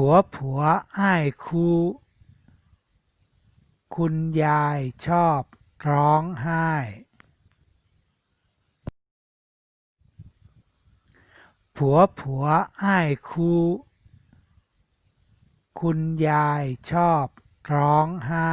ผัวผัวอ้ายคู่คุณยายชอบร้องไห้ ผัวผัวอ้ายคู่คุณยายชอบร้องไห้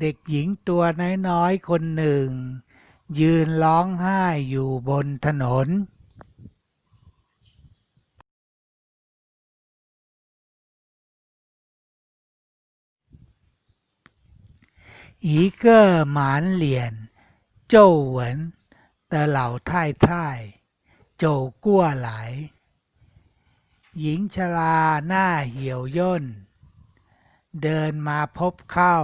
เด็กหญิงตัวน้อยๆคนหนึ่ง ยืนร้องไห้อยู่บนถนน 一个满脸皱纹的老太太走过来หญิงชราหน้าเหี่ยวย่น เดินมาพบเข้า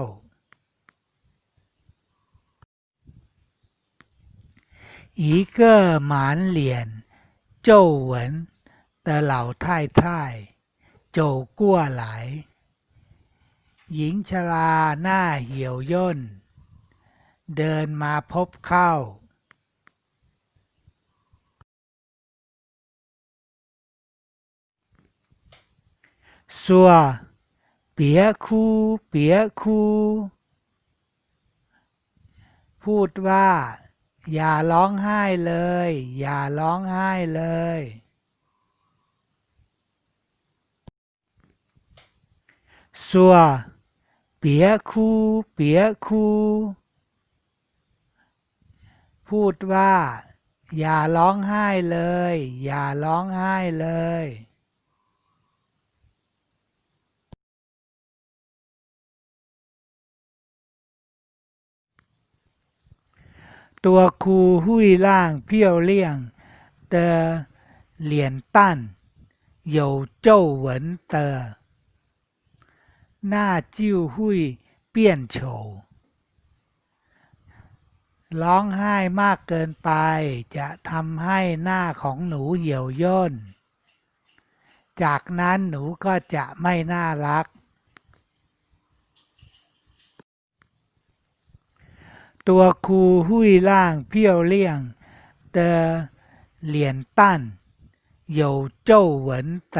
一个满脸皱纹的老太太走过来หญิงชราหน้าเหี่ยวย่น เดินมาพบเข้า 说别哭别哭พูดว่า อย่าร้องไห้เลย อย่าร้องไห้เลย สัวเปียคูเปียคูพูดว่า อย่าร้องไห้เลย อย่าร้องไห้เลย ตัวครูหุ้ยล่างเพี้ยวเลี่ยง的脸蛋有皱纹的หน้าจิ้วหุ้ยเปี้ยนโฉวร้องไห้มากเกินไปจะทำให้หน้าของหนูเหี่ยวย่น จากนั้นหนูก็จะไม่น่ารัก ตัวครูหุ้ยล่างเพี้ยวเลี่ยง的脸蛋有皱纹的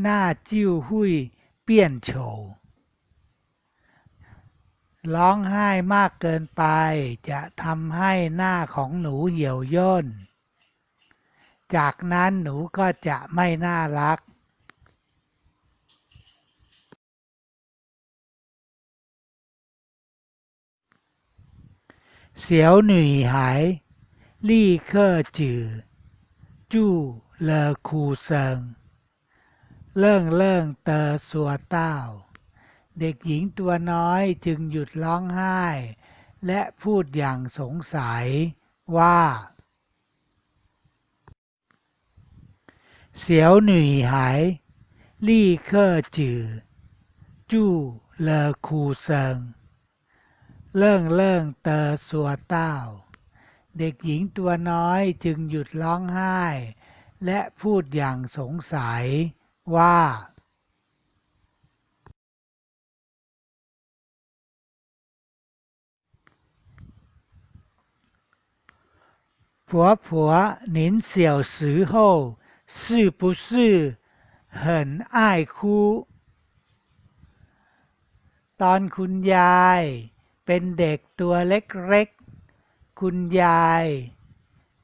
หน้าจิ้วหุ้ยเปี้ยนโฉวร้องไห้มากเกินไปจะทำให้หน้าของหนูเหี่ยวย่น จากนั้นหนูก็จะไม่น่ารัก 小女孩立刻止住了哭声หายลี่เองเลิ่งงเตอสัวเต้า เด็กหญิงตัวน้อยจึงหยุดร้องไห้ และพูดอย่างสงสัยว่า小女孩立刻止住了哭声 เลิ่งเตอสัวเต้า เด็กหญิงตัวน้อยจึงหยุดร้องไห้ และพูดอย่างสงสัยว่า 婆婆，您小时候是不是很爱哭ตอนคุณยาย เป็นเด็กตัวเล็กๆ คุณยาย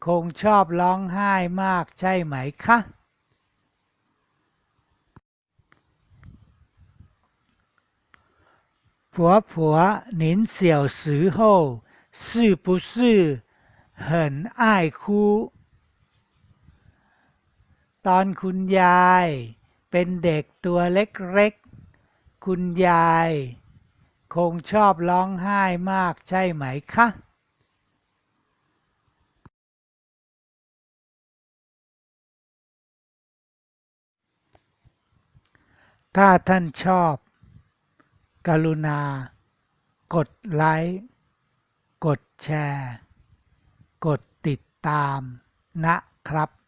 คงชอบร้องไห้มากใช่ไหมคะ婆婆，您小时候是不是很爱哭ตอนคุณยายเป็นเด็กตัวเล็กๆ คุณยาย คงชอบร้องไห้มากใช่ไหมคะถ้าท่านชอบ กรุณา กดไลค์ กดแชร์ กดติดตามนะครับ